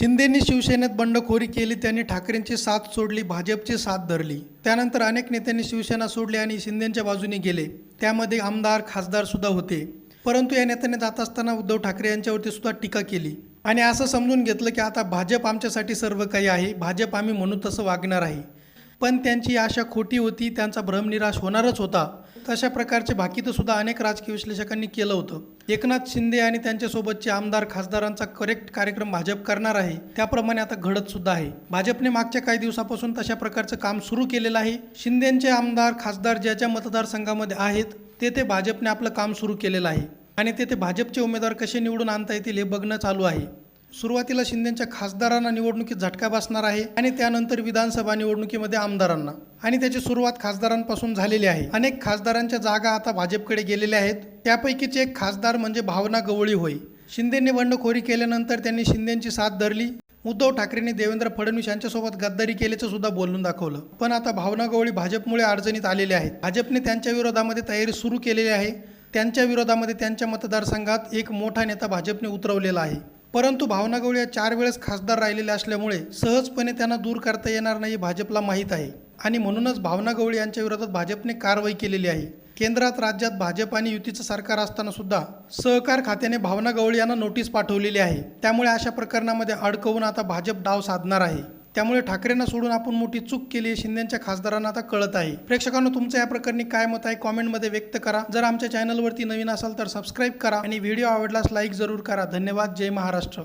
शिंदेंनी शिवसेनेत बंडखोरी केली त्यांनी ठाकरेंची साथ सोडली भाजपची साथ धरली. त्यानंतर अनेक नेत्यांनी शिवसेना सोडली आणि शिंदेंच्या बाजूने गेले. त्यामध्ये आमदार खासदार सुद्धा होते. परंतु या नेत्यांनी जात असताना उद्धव ठाकरे यांच्यावरती सुद्धा टीका केली. आणि असं समजून घेतलं की आता भाजप आमच्यासाठी सर्व काही आहे. भाजप आम्ही म्हणू तसं वागणार आहे. पण त्यांची आशा खोटी होती त्यांचा भ्रमनिराश होणारच होता. तशा प्रकारचे भाकीतं सुद्धा अनेक राजकीय विश्लेषकांनी केलं होतं. एकनाथ शिंदे आणि त्यांच्यासोबतचे आमदार खासदारांचा करेक्ट कार्यक्रम भाजप करणार आहे त्याप्रमाणे आता घडत सुद्धा आहे. भाजपने मागच्या काही दिवसापासून तशा प्रकारचं काम सुरू केलेलं आहे. शिंदेचे आमदार खासदार ज्या ज्या मतदारसंघामध्ये आहेत तेथे भाजपने आपलं काम सुरू केलेलं आहे. आणि तेथे भाजपचे उमेदवार कसे निवडून आणता येतील हे बघणं चालू आहे. सुरुवातीला शिंदेच्या खासदारांना निवडणुकीत झटका बसणार आहे आणि त्यानंतर विधानसभा निवडणुकीमध्ये आमदारांना. आणि त्याची सुरुवात खासदारांपासून झालेली आहे. अनेक खासदारांच्या जागा आता भाजपकडे गेलेल्या आहेत. त्यापैकीच एक खासदार म्हणजे भावना गवळी होय. शिंदेंनी बंडखोरी केल्यानंतर त्यांनी शिंदेची साथ धरली. उद्धव ठाकरेंनी देवेंद्र फडणवीस यांच्यासोबत गद्दारी केल्याचं सुद्धा बोलून दाखवलं. पण आता भावना गवळी भाजपमुळे अडचणीत आलेले आहेत. भाजपने त्यांच्या विरोधामध्ये तयारी सुरू केलेली आहे. त्यांच्या विरोधामध्ये त्यांच्या मतदारसंघात एक मोठा नेता भाजपने उतरवलेला आहे. परंतु भावना गवळी या चार वेळेस खासदार राहिलेल्या असल्यामुळे सहजपणे त्यांना दूर करता येणार नाही हे भाजपला माहीत आहे. आणि म्हणूनच भावना गवळी यांच्या विरोधात भाजपने कारवाई केलेली आहे. केंद्रात राज्यात भाजप आणि युतीचं सरकार असताना सुद्धा सहकार खात्याने भावना गवळी यांना नोटीस पाठवलेली आहे. त्यामुळे अशा प्रकरणामध्ये अडकवून आता भाजप डाव साधणार आहे. त्यामुळे ठाकरेंना सोडून आपण मोठी चूक केली आहे शिंदेच्या खासदारांना आता कळत आहे. प्रेक्षकांना तुमचं या प्रकरणी काय मत आहे कॉमेंटमध्ये व्यक्त करा. जर आमच्या चॅनलवरती नवीन असाल तर सबस्क्राईब करा आणि व्हिडिओ आवडल्यास लाईक जरूर करा. धन्यवाद. जय महाराष्ट्र.